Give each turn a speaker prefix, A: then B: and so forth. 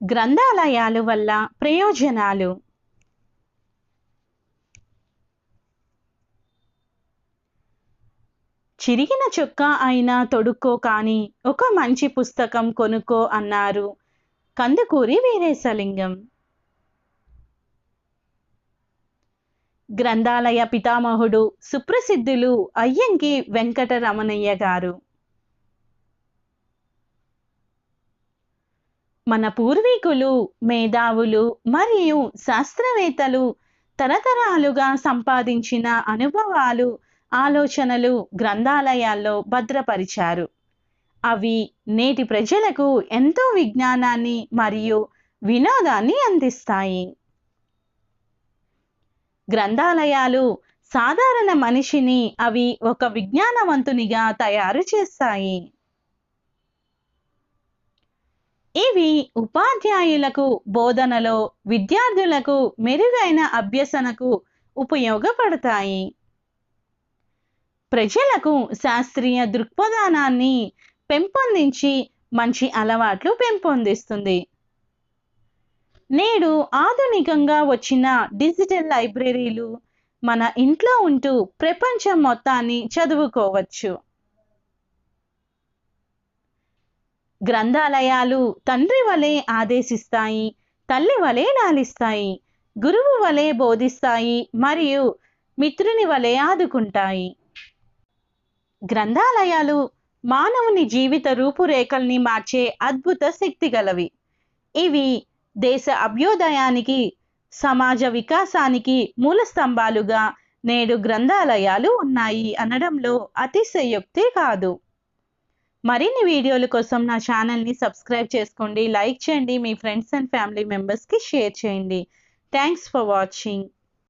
A: గ్రంథాలయాలు వల్ల ప్రయోజనాలు? చిరిగిన చొక్కా అయినా తొడుక్కో కానీ ఒక మంచి పుస్తకం కొనుక్కో అన్నారు కందుకూరి వీరేశలింగం. గ్రంథాలయ పితామహుడు సుప్రసిద్ధులు అయ్యంకి వెంకటరమణయ్య గారు. మన పూర్వీకులు మేధావులు మరియు శాస్త్రవేత్తలు తరతరాలుగా సంపాదించిన అనుభవాలు ఆలోచనలు గ్రంథాలయాల్లో భద్రపరిచారు. అవి నేటి ప్రజలకు ఎంతో విజ్ఞానాన్ని మరియు వినోదాన్ని అందిస్తాయి. గ్రంథాలయాలు సాధారణ మనిషిని అవి ఒక విజ్ఞానవంతునిగా తయారు చేస్తాయి. ఇవి ఉపాధ్యాయులకు బోధనలో విద్యార్థులకు మెరుగైన అభ్యసనకు ఉపయోగపడతాయి. ప్రజలకు శాస్త్రీయ దృక్పథానాన్ని పెంపొందించి మంచి అలవాట్లు పెంపొందిస్తుంది. నేడు ఆధునికంగా వచ్చిన డిజిటల్ లైబ్రరీలు మన ఇంట్లో ఉంటూ ప్రపంచం మొత్తాన్ని చదువుకోవచ్చు. గ్రంథాలయాలు తండ్రి వలె ఆదేశిస్తాయి తల్లి వలె లాలిస్తాయి గురువు వలె బోధిస్తాయి మరియు మిత్రుని వలె ఆదుకుంటాయి. గ్రంథాలయాలు మానవుని జీవిత రూపురేఖల్ని మార్చే అద్భుత శక్తి గలవి. ఇవి దేశ అభ్యోదయానికి సమాజ వికాసానికి మూల స్తంభాలుగా నేడు గ్రంథాలయాలు ఉన్నాయి అనడంలో అతిశయోక్తి కాదు. మరిన్ని వీడియోల కోసం నా ఛానల్ని సబ్స్క్రైబ్ చేసుకోండి లైక్ చేయండి మీ ఫ్రెండ్స్ అండ్ ఫ్యామిలీ మెంబర్స్కి షేర్ చేయండి. Thanks for watching.